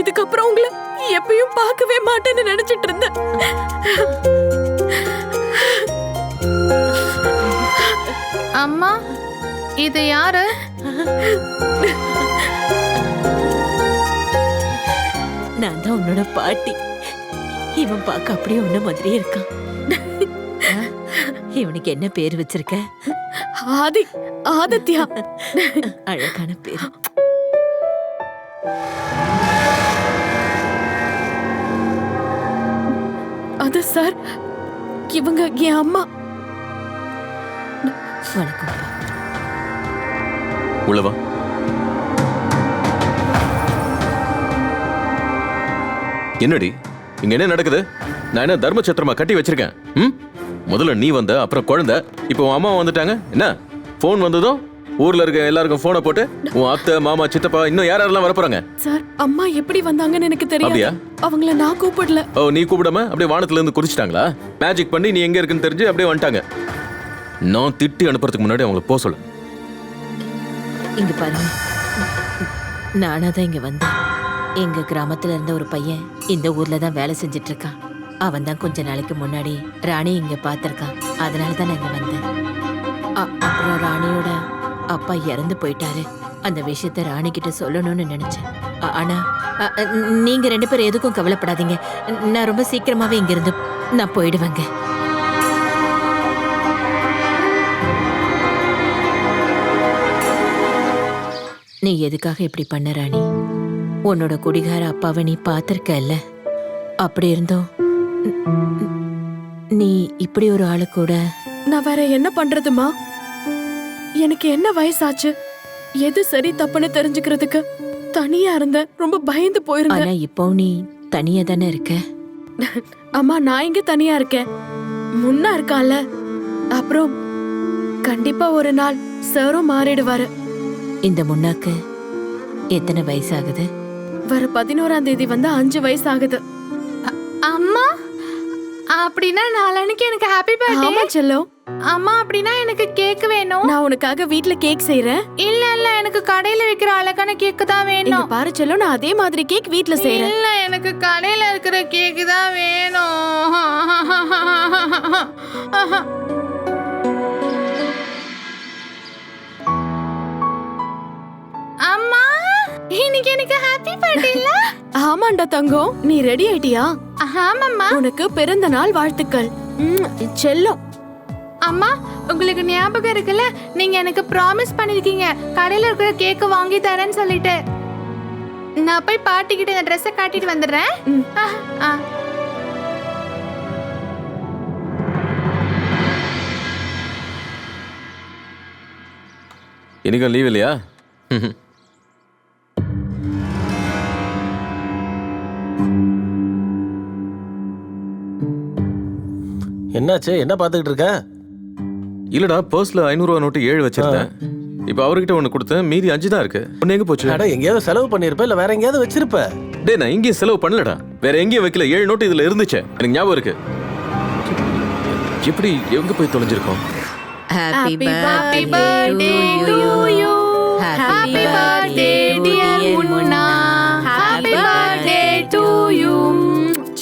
அதுக்கப்புறம் உங்களை எப்பயும் பார்க்கவே மாட்டேன்னு நினைச்சிட்டு இருந்தேன். அம்மா இது யாரு? நான் தான் உன்னோட பாட்டி. இவன் பார்க்க அப்படியே உன்ன மாதிரியே இருக்கான். இவனுக்கு என்ன பேர் வச்சிருக்க? ஆதி ஆதித்யா. அழகான பேர். அது சார் இவங்க என் அம்மா. வணக்கம். உழவா என்னடி இங்க என்ன நடக்குது? நான் என்ன தர்ம சத்திரமா கட்டி வச்சிருக்கேன்? ம்? முதல்ல நீ வந்த அப்புறம் குழந்தை இப்போ உன் அம்மா வந்துட்டாங்க? என்ன? ஃபோன் வந்ததும்? ஊர்ல இருக்க எல்லாருக்கும் போனை போட்டு உன் அத்தை மாமா சித்தப்பா இன்னும் யார் யாரெல்லாம் வரப்போறாங்க? சார் அம்மா எப்படி வந்தாங்கன்னு எனக்கு தெரியாது. அப்படியா? அவங்கள நான் கூப்பிடல. ஓ நீ கூப்பிடாம அப்படியே வானத்துல இருந்து குறிச்சிட்டாங்களா மேஜிக் பண்ணி நீ எங்க இருக்குன்னு தெரிஞ்சு அப்படியே வந்துட்டாங்க. நான் திட்டி அனுப்புறதுக்கு முன்னாடி அவங்கள போக சொல்லு. இங்க பாருங்க. நானா தான் இங்க வந்தேன். எங்க கிராமத்துல இருந்த ஒரு பையன் இந்த ஊர்ல தான் வேலை செஞ்சுட்டு இருக்கான் அவன் தான் கொஞ்ச நாளைக்கு முன்னாடி ராணி இங்க பார்த்திருக்கான் அதனால தான் நான் இங்க வந்தேன். அ- அப்புறம் ராணியோட அப்பா இறந்து போயிட்டாரு. அந்த விஷயத்த ராணி கிட்ட சொல்லணும்னு நினைச்சேன். ஆனா நீங்க ரெண்டு பேரும் எதுக்கும் கவலைப்படாதீங்க. நான் ரொம்ப சீக்கிரமாவே இங்கிருந்து நான் போயிடுவேங்க. நீ எதுக்காக இப்படி பண்ண ராணி? உன்னோட குடிகார அப்பாவை நீ பார்த்துருக்கல்ல? அப்படி இருந்தோம் நீ இப்படி ஒரு ஆளு கூட நான் வேற என்ன பண்றதுமா எனக்கு என்ன வயசாச்சு? எது சரி தப்புன்னு தெரிஞ்சுக்கிறதுக்கு தனியா இருந்தேன். ரொம்ப பயந்து போயிருந்தேன். ஆனா இப்போ நீ தனியா தானே இருக்க? அம்மா நான் இங்க தனியா இருக்கேன். முன்னா இருக்கால அப்புறம் கண்டிப்பா ஒரு நாள் சாரும் மாறிடுவாரு. இந்த முன்னாக்கு எத்தனை வயசாகுது? வர பதினோராம் தேதி வந்து அஞ்சு வயசு ஆகுது அம்மா அப்படின்னா நாளைக்கு எனக்கு ஹாப்பி ஆமா பர்த்டே செல்லம். அம்மா அப்படின்னா எனக்கு கேக் வேணும். நான் உனக்காக வீட்ல கேக் செய்றேன். இல்ல இல்ல எனக்கு கடையில விக்கிற அழகான கேக் தான் இங்க வேணும் பாரு செல்லம் நான் அதே மாதிரி கேக் வீட்ல செய்றேன். இல்ல எனக்கு கடையில இருக்கிற கேக் தான் வேணும். அம்மா இன்னைக்கு எனக்கு ஹாப்பி பர்த்டே இல்ல ஆமாண்டா தங்கம் நீ ரெடி ஆயிட்டியா? ஆமாம்மா. உனக்கு பிறந்த நாள் வாழ்த்துக்கள். ம், செல்லம். அம்மா உங்களுக்கு ஞாபகம் இருக்குல்ல நீங்க எனக்கு ப்ராமிஸ் பண்ணிருக்கீங்க கடையில இருக்கிற கேக் வாங்கி தரேன்னு சொல்லிட்டு நான் போய் பாட்டி கிட்ட இந்த ட்ரெஸ்ஸை காட்டிட்டு வந்துடுறேன் ம். ஆ. இன்னைக்கும் லீவ் இல்லையா. என்னாச்சு என்ன பார்த்துக்கிட்டு இருக்க இல்லடா பர்ஸ்ல ஐநூறுவா நோட்டு ஏழு வச்சிருந்தேன். இப்போ அவர்கிட்ட ஒன்று கொடுத்தேன் மீதி அஞ்சு தான் இருக்கு. ஒன்று எங்க போச்சு? அட எங்கேயாவது செலவு பண்ணிருப்ப இல்ல வேற எங்கேயாவது வச்சிருப்ப? டேய் நான் எங்கேயும் செலவு பண்ணலடா. வேற எங்கேயும் வைக்கல ஏழு நோட்டு இதுல இருந்துச்சு. எனக்கு ஞாபகம் இருக்கு. எப்படி எங்க போய் தொலைஞ்சிருக்கோம்? Happy Happy birthday to you. Happy birthday dear முன்னா. Happy birthday to you.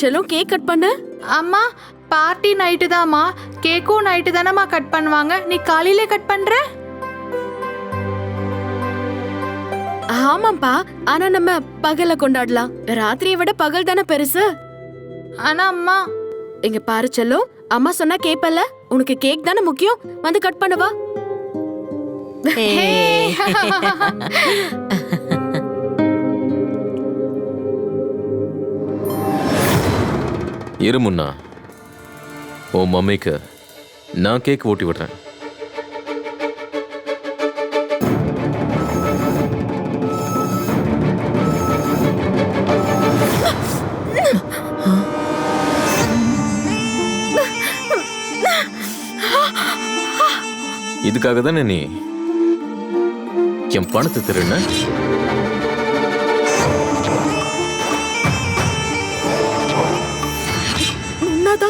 செல்லம் கேக் கட் பண்ண. அம்மா பார்ட்டி நைட்டு தாம்மா. கேக்கும் நைட்டு தானம்மா கட் பண்ணுவாங்க. நீ காலையிலே கட் பண்ற? ஆமாப்பா ஆனா நம்ம பகல கொண்டாடலாம். ராத்திரியை விட பகல் தானே பெருசு? ஆனா அம்மா. இங்க பாரு செல்லம். அம்மா சொன்னா கேப்பல்ல உனக்கு கேக் தானே முக்கியம். வந்து கட் பண்ணவா இரு முன்னா. உன் மம்மிக்கு. நான் கேக் ஓட்டி விடுறேன். இதுக்காக தானே நீ? என் பணத்தை திருண்ண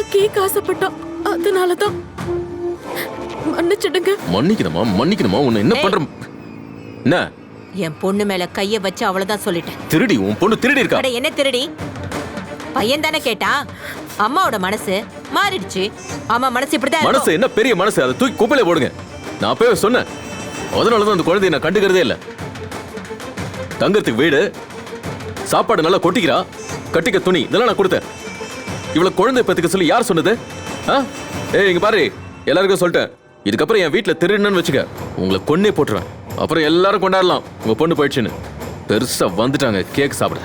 கேக் ஆசைப்பட்டான். அதனாலதான். மன்னிச்சிடுங்க. மன்னிக்கணுமா? மன்னிக்கணுமா? உன்னை என்ன பண்ற என்ன? என் பொண்ணு மேல கைய வச்சு அவ்வளவுதான் சொல்லிட்டேன். திருடி உன் பொண்ணு திருடி இருக்கா? அட என்ன திருடி? பையன் தானே கேட்டான் அம்மாவோட மனசு மாறிடுச்சு. அம்மா மனசு இப்படிதான். மனசு என்ன பெரிய மனசு? அதை தூக்கி குப்பையில போடுங்க. நான் அப்பவே சொன்னேன். அதனால தான் அந்த குழந்தைய நான் கண்டுக்கிறதே இல்லை. தங்கறதுக்கு வீடு. சாப்பாடு நல்லா கொட்டிக்கிறா. கட்டிக்க துணி. இதெல்லாம் நான் கொடுத்தேன். இவ்வளவு குழந்தை பத்துக்க சொல்லி யார் சொன்னது? ஆ? ஏய் இங்க பாரு. எல்லாருக்கும் சொல்லிட்டேன். இதுக்கப்புறம் என் வீட்டுல திருடுன்னு வச்சுக்க. உங்களை கொன்னே போட்டுருவேன். அப்புறம் எல்லாரும் கொண்டாடலாம். உங்க பொண்ணு போயிடுச்சுன்னு. பெருசா வந்துட்டாங்க. கேக் சாப்பிட.